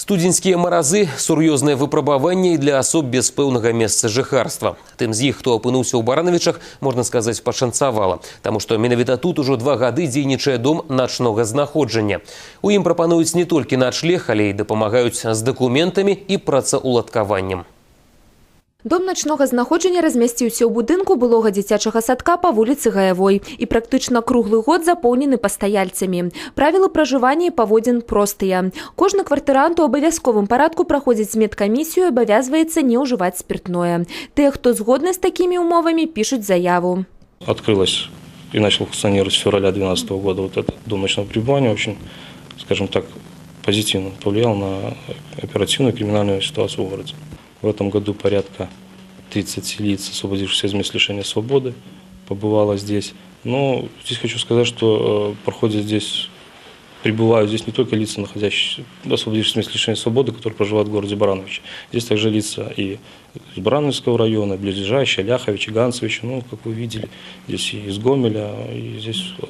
Студзеньскія маразы сур'ёзнае выпрабаванне і для асоб без пэўнага месца жыхарства. Тым з іх, хто апынуўся ў баранавічах, можна сказаць, пашанцавала, таму што менавіта тут ужо два гады дзейнічае дом начнога знаходжання. У ім прапануюць не толькі начлег, але і дапамагаюць з дакументамі і працаўладкаваннем. Дом начнога знаходжання размясціўся ў будынку былога дзіцячага садка па вуліцы Гаявой і практычна круглы год запоўнены пастаяльцамі. Правілы пражывання і паводзін простыя. Кожны квартырант у абавязковым парадку праходзіць медкамісію і абавязваецца не ўжываць спиртное. Тыя, хто згодны з такімі умовамі, пішуць заяву. открылось и начал функционировать с февраля 2012 года вот этот дом ночного пребывания очень, скажем так, позитивно повлиял на оперативную и криминальную ситуацию в городе. В этом году порядка 30 лиц, освободившихся из мест лишения свободы, побывало здесь. Но здесь хочу сказать, что э, проходят здесь, прибывают здесь не только лица, находящиеся, освободившиеся из мест лишения свободы, которые проживают в городе Барановичи. Здесь также лица и из Барановского района, близлежащие, Ляховичи, Ганцевичи, ну, как вы видели, здесь и из Гомеля, и здесь э,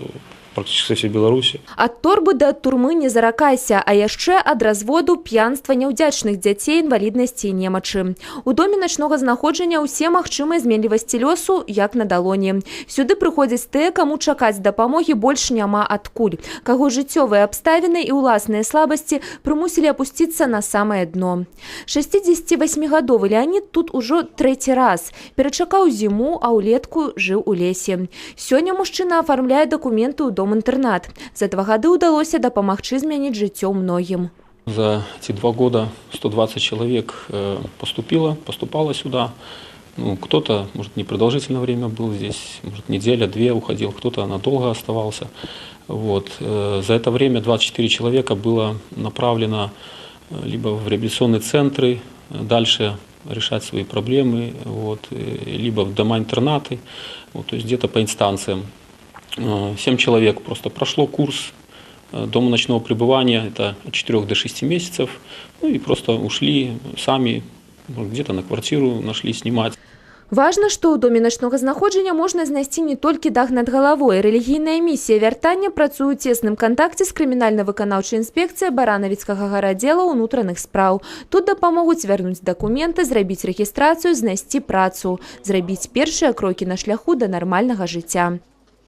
практически со всей Беларуси. Ад торбы да турмы не заракайся, а яшчэ ад разводу п'янства няўдзячных дзяцей інваліднасці і немачы. У доме начнога знаходжання ўсе магчымыя зменлівасці лёсу, як на далоні. Сюды прыходзяць тыя, каму чакаць дапамогі больш няма адкуль. Каго жыццёвыя абставіны і ўласныя слабасці прымусілі апусціцца на самае дно. 68гадовы Леонид тут ужо трэці раз. Перачакаў зіму, а ўлетку жыў у лесе. Сёння мужчына афармляе дакументы ў дом-інтэрнат. За два гады ўдалося дапамагчы змяніць жыццё многім. За эти два года 120 человек э, поступило, поступало сюда. Ну, кто-то, может, непродолжительное время был здесь, может, неделя, две уходил, кто-то надолго оставался. Вот. э, За это время 24 человека было направлено э, либо в реабилитационные центры, э, дальше решать свои проблемы, вот, э, либо в дома-интернаты, вот, то есть где-то по инстанциям. Э, Семь человек просто прошло курс э, дома ночного пребывания, это от 4 до 6 месяцев, ну и просто ушли сами, где-то на квартиру нашли снимать. Важна, што ў доме начнога знаходжання можна знайсці не толькі дах над галавой. Рэлігійная місія вяртання працуе ў цесным кантакце з крымінальна-выканаўчай інспекцыяй баранавіцкага гарадзела ўнутраных спраў. Тут дапамогуць вярнуць дакументы, зрабіць рэгістрацыю, знайсці працу, зрабіць першыя крокі на шляху да нармальнага жыцця.